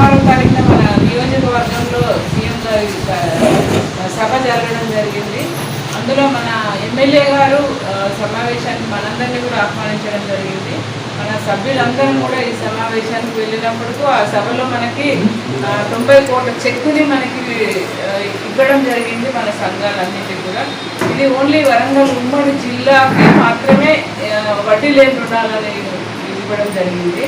సోమవారం తారీఖున మన నియోజకవర్గంలో సీఎం గారి సభ జరగడం జరిగింది. అందులో మన ఎమ్మెల్యే గారు సమావేశానికి మనందరినీ కూడా ఆహ్వానించడం జరిగింది. మన సభ్యులందరం కూడా ఈ సమావేశానికి వెళ్ళినప్పుడు ఆ సభలో మనకి తొంభై కోట్ల చెక్కుని మనకి ఇవ్వడం జరిగింది మన సంఘాలన్నింటికి కూడా. ఇది ఓన్లీ వరంగల్ ఉమ్మడి జిల్లాకి మాత్రమే వడ్డీ లేని రుణాలని ఇవ్వడం జరిగింది.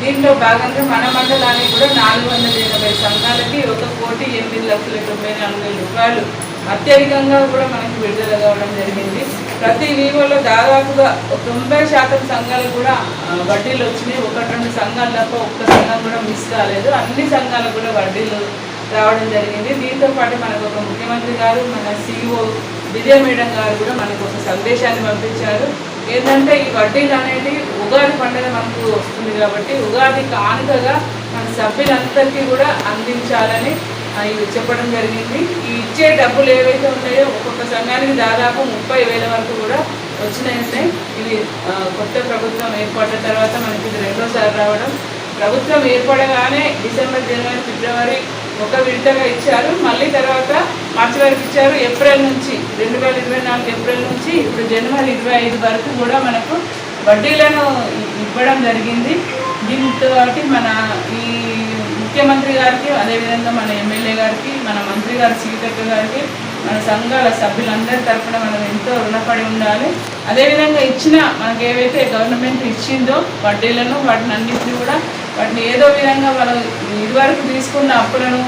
దీంట్లో భాగంగా మన మండలానికి కూడా నాలుగు వందల ఎనభై సంఘాలకి ఒక కోటి ఎనిమిది లక్షల తొంభై నాలుగు వేల రూపాయలు అత్యధికంగా కూడా మనకి విడుదల కావడం జరిగింది. ప్రతి వీవోలో దాదాపుగా తొంభై శాతం సంఘాలు కూడా వడ్డీలు వచ్చినాయి. ఒకటి రెండు సంఘాలు తప్ప ఒక్క సంఘం కూడా మిస్ కాలేదు. అన్ని సంఘాలకు కూడా వడ్డీలు రావడం జరిగింది. దీంతో పాటు మనకు ఒక ముఖ్యమంత్రి గారు మన సిఇఓ విజయ మేడం గారు కూడా మనకు ఒక సందేశాన్ని పంపించారు. ఏంటంటే ఈ వడ్డీలు అనేది ఉగాది పండుగ మనకు వస్తుంది కాబట్టి ఉగాది కానుకగా మన సభ్యులందరికీ కూడా అందించాలని ఇవి చెప్పడం జరిగింది. ఈ ఇచ్చే డబ్బులు ఏవైతే ఉన్నాయో ఒక్కొక్క సంఘానికి దాదాపు ముప్పై వేల వరకు కూడా వచ్చినాయి ఇవి కొత్త ప్రభుత్వం ఏర్పడిన తర్వాత మనకి ఇది రెండోసారి రావడం. ప్రభుత్వం ఏర్పడగానే డిసెంబర్ జనవరి ఫిబ్రవరి ఒక విడతగా ఇచ్చారు. మళ్ళీ తర్వాత మార్చి వరకు ఇచ్చారు. ఏప్రిల్ నుంచి రెండు వేల ఇరవై నాలుగు ఏప్రిల్ నుంచి ఇప్పుడు జనవరి ఇరవై ఐదు వరకు కూడా మనకు వడ్డీలను ఇవ్వడం జరిగింది. దీంతో మన ఈ ముఖ్యమంత్రి గారికి అదేవిధంగా మన ఎమ్మెల్యే గారికి మన మంత్రి గారి సీతక్క గారికి మన సంఘాల సభ్యులందరి తరఫున మనం ఎంతో రుణపడి ఉండాలి. అదేవిధంగా ఇచ్చిన మనకు ఏవైతే గవర్నమెంట్ ఇచ్చిందో వడ్డీలను వాటిని అన్నింటినీ కూడా వాటిని ఏదో విధంగా వాళ్ళు ఇదివరకు తీసుకున్న అప్పులను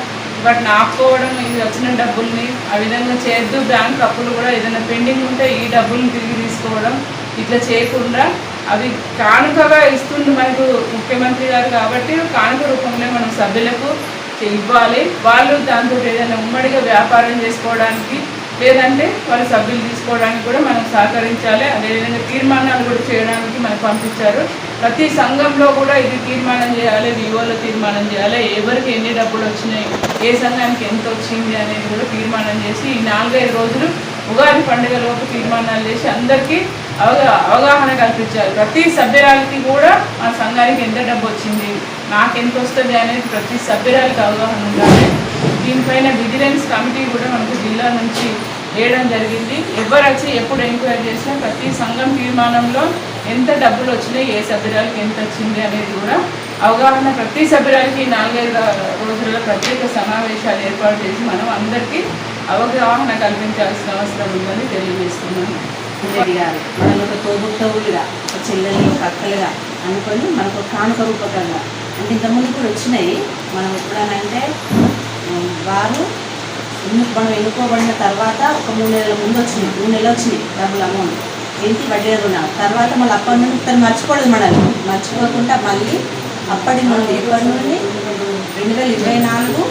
వాటిని ఆపుకోవడం ఇది వచ్చిన డబ్బుల్ని ఆ విధంగా చేద్దు. బ్యాంక్ అప్పులు కూడా ఏదైనా పెండింగ్ ఉంటే ఈ డబ్బుల్ని తిరిగి తీసుకోవడం ఇట్లా చేయకుండా అవి కానుకగా ఇస్తుంది మనకు ముఖ్యమంత్రి గారు కాబట్టి కానుక రూపంలో మనం సభ్యులకు ఇవ్వాలి. వాళ్ళు దాంతో ఏదైనా ఉమ్మడిగా వ్యాపారం చేసుకోవడానికి లేదంటే వాళ్ళ సభ్యులు తీసుకోవడానికి కూడా మనం సహకరించాలి. అదేవిధంగా తీర్మానాలు కూడా చేయడానికి మనకు పంపించారు. ప్రతి సంఘంలో కూడా ఇది తీర్మానం చేయాలి వివోలో తీర్మానం చేయాలి. ఎవరికి ఎన్ని డబ్బులు వచ్చినాయి ఏ సంఘానికి ఎంత వచ్చింది అనేది కూడా తీర్మానం చేసి ఈ నాలుగైదు రోజులు ఉగాది పండుగలోపు తీర్మానాలు చేసి అందరికీ అవగా అవగాహన కల్పించాలి. ప్రతి సభ్యురాలకి కూడా ఆ సంఘానికి ఎంత డబ్బు వచ్చింది నాకు ఎంత వస్తుంది అనేది ప్రతి సభ్యురాలకి అవగాహన ఉండాలి. దీనిపైన విజిలెన్స్ కమిటీ కూడా మనకు జిల్లా నుంచి వేయడం జరిగింది. ఎవరు వచ్చి ఎప్పుడు ఎంక్వైరీ చేసినా ప్రతి సంఘం తీర్మానంలో ఎంత డబ్బులు వచ్చినాయి ఏ సభ్యురాలకి ఎంత వచ్చింది అనేది కూడా అవగాహన ప్రతి సభ్యురాలకి నాలుగైదు రోజుల్లో ప్రత్యేక సమావేశాలు ఏర్పాటు చేసి మనం అందరికీ అవగాహన కల్పించాల్సిన అవసరం ఉందని తెలియజేస్తున్నాను. రెడ్డి గారు మనల్ని ఒక తోబుట్టవులుగా ఒక చెల్లెలు ఒక అక్కలుగా అనుకొని మనకు కానుక రూపకంగా. అంటే ఇంతకుముందు కూడా వచ్చినాయి. మనం ఎప్పుడనంటే వారు మనం ఎన్నుకోబడిన తర్వాత ఒక మూడు నెలల ముందు వచ్చినాయి. మూడు నెలలు వచ్చినాయి డబ్బులు అమౌంట్. ఏంటి వడ్డీ రుణాలు తర్వాత మళ్ళీ అప్పటి నుండి తను మర్చిపోలేదు మనల్ని. మర్చిపోకుండా మళ్ళీ అప్పటి నుండి ఇప్పటి నుండి రెండు వేల ఇరవై నాలుగు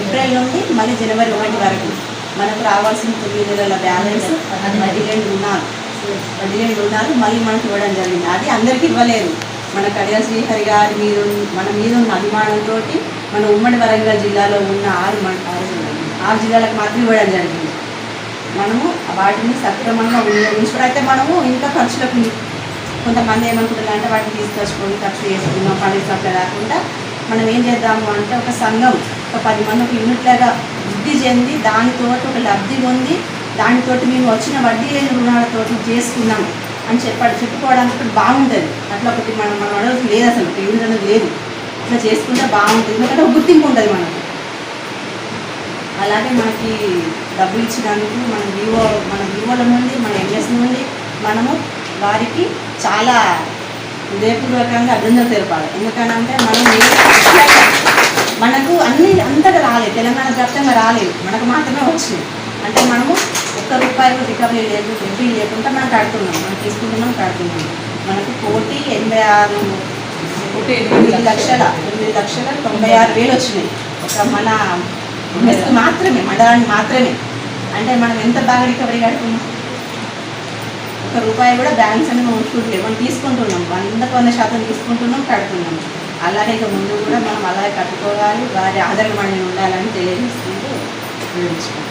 ఏప్రిల్ నుండి మళ్ళీ జనవరి ఒకటి వరకు మనకు రావాల్సిన తొమ్మిది నెలల బ్యాలెన్స్ అది వడ్డీ లేని రుణాలు. వడ్డీ లేని రుణాలు మళ్ళీ మనకు ఇవ్వడం జరిగింది. అది అందరికీ ఇవ్వలేదు. మన కడియ శ్రీహరి గారి మీద మన మీద ఉన్న అభిమానంతో మన ఉమ్మడి వరంగల్ జిల్లాలో ఉన్న ఆరు మన- ఆరు ఆరు జిల్లాలకు మాత్రం ఇవ్వడం జరిగింది. మనము వాటిని సక్రమంగా వినియోగించుకోవడం. మనము ఇంకా ఖర్చులకు కొంతమంది ఏమనుకుంటున్నారు అంటే వాటిని తీసుకొచ్చుకొని ఖర్చు చేసుకున్నాం పండుగ అట్లా కాకుండా మనం ఏం చేద్దాము అంటే ఒక సంఘం ఒక పది మంది ఒక యూనిట్లాగా వృద్ధి చెంది దానితో ఒక లబ్ధి పొంది దానితోటి మేము వచ్చిన వడ్డీ లేని రుణాలతో చేసుకున్నాం అని చెప్పాడు చెప్పుకోవడానికి ఒకటి బాగుంటుంది. అట్లా ఒకటి మనం మనం అడగదు లేదు అసలు ఒక యూనిట్ అనేది లేదు. ఇట్లా చేసుకుంటే బాగుంటుంది. ఎందుకంటే ఒక గుర్తింపు ఉంటుంది మనకు. అలాగే మనకి డబ్బులు ఇచ్చినందుకు మన వివో మన వివోల నుండి మన ఎంఎస్ నుండి మనము వారికి చాలా హృదయపూర్వకంగా అభినందనలు తెలపాలి. ఎందుకనంటే మనం మనకు అన్ని అంతటా రాలేదు. తెలంగాణ వ్యాప్తంగా రాలేదు. మనకు మాత్రమే వచ్చినాయి అంటే మనము ఒక్క రూపాయలు రికవరీ లేదు వడ్డీ లేకుండా మనం కడుతున్నాం మనం తీసుకుంటున్నాం కడుతున్నాం మనకు కోటి ఎనభై ఆరు ఎనిమిది లక్షల. ఎనిమిది లక్షల తొంభై ఆరు వేలు వచ్చినాయి. ఒక మన ఎంఎస్ మాత్రమే మండలానికి మాత్రమే. అంటే మనం ఎంత బాగా రికవరీ కడుతున్నాం? ఒక రూపాయి కూడా బ్యాలెన్స్ అనేది మనం మనం తీసుకుంటున్నాం వందకు వంద శాతం తీసుకుంటున్నాం కడుతున్నాం. అలాగే ఇక ముందు కూడా మనం అలాగే కట్టుకోవాలి. వారి ఆదరణ ఉండాలని తెలియజేసుకుంటూ వివరించుకుంటాం